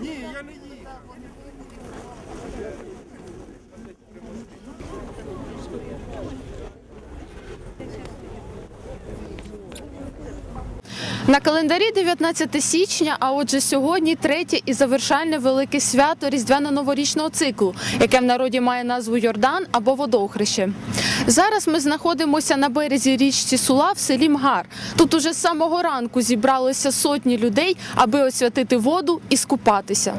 Ні, я не їв. На календарі 19 січня, а отже сьогодні третє і завершальне велике свято різдвяно-новорічного циклу, яке в народі має назву Йордан або Водохреще. Зараз ми знаходимося на березі річці Сула в селі Мгар. Тут уже з самого ранку зібралися сотні людей, аби освятити воду і скупатися.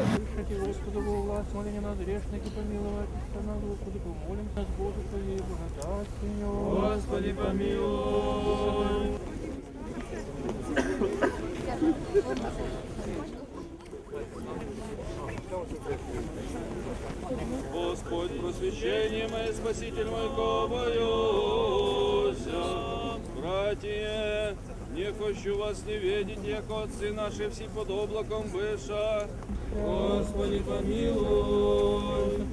Господи, помилуй. Господь, просвещение мое, Спаситель мой, кого боюся. Братья, не хочу вас не видеть, як отцы наши все под облаком выша. Господи, помилуй.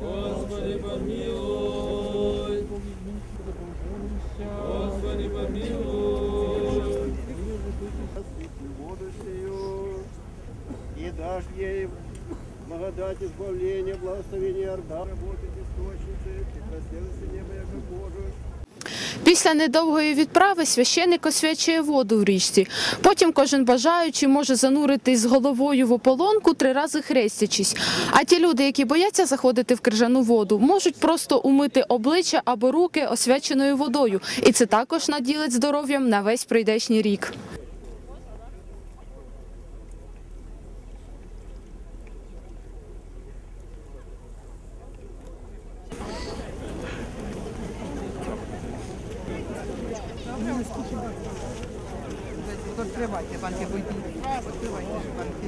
Господи, помилуй. Дашь ей благодать, избавление, благословение Орда. Работать источницы, и небо, яко Божию. Після недовгої відправи священик освячує воду в річці. Потім кожен бажаючий може зануритись з головою в ополонку три рази хрестячись. А ті люди, які бояться заходити в крижану воду, можуть просто умити обличчя або руки освяченою водою. І це також наділить здоров'ям на весь прийдешній рік. Відкривайте, банки будуть. Відкривайте, банки.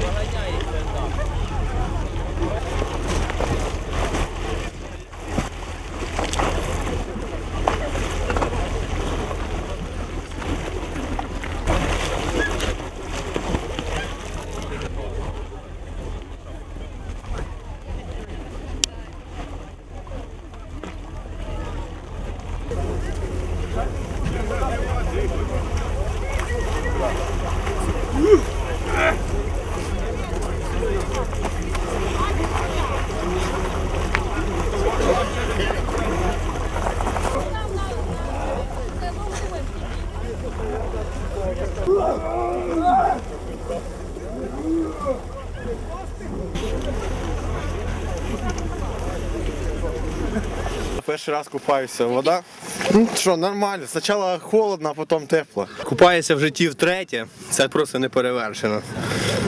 Перший раз купаюся. Вода. Ну що, нормально. Спочатку холодно, а потім тепло. Купаюся в житті втретє. Це просто не перевершено.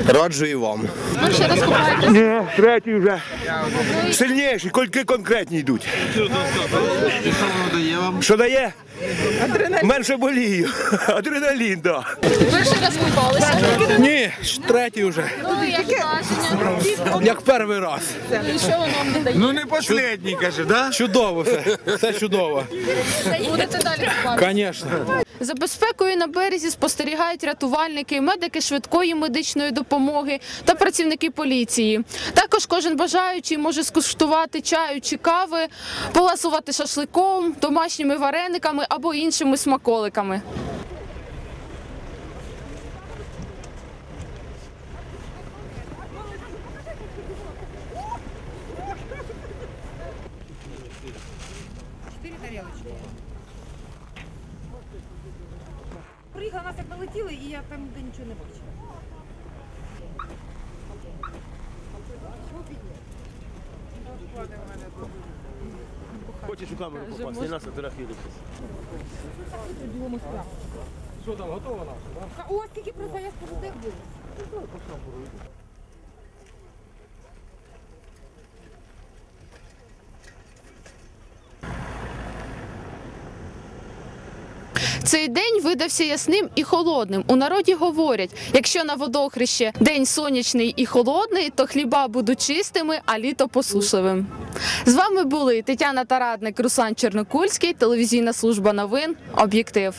Раджу і вам. Ні, третій вже. Сильніші, кольки конкретні йдуть. Що дає? Менше болію. Адреналін, так. Перший раз купалися. Ні, третій вже. Ну, як перший раз. І що воно вам дає? Ну не останній, каже, да? Чудово все. Все чудово. Будете далі? Звісно. За безпекою на березі спостерігають рятувальники, медики швидкої медичної допомоги та працівники поліції. Також кожен бажаючий може скуштувати чаю чи кави, поласувати шашликом, домашніми варениками або іншими смаколиками. Налетіли, і я там ніде нічого не бачила. Хочеш у камеру попасти, не нас фотографіруйся. Що там, готова наша? Ось про це я скажу, де Цей день видався ясним і холодним. У народі говорять: якщо на водохреще день сонячний і холодний, то хліба будуть чистими, а літо посушливим. З вами були Тетяна Тарадник, Руслан Чернокульський, телевізійна служба новин, об'єктив.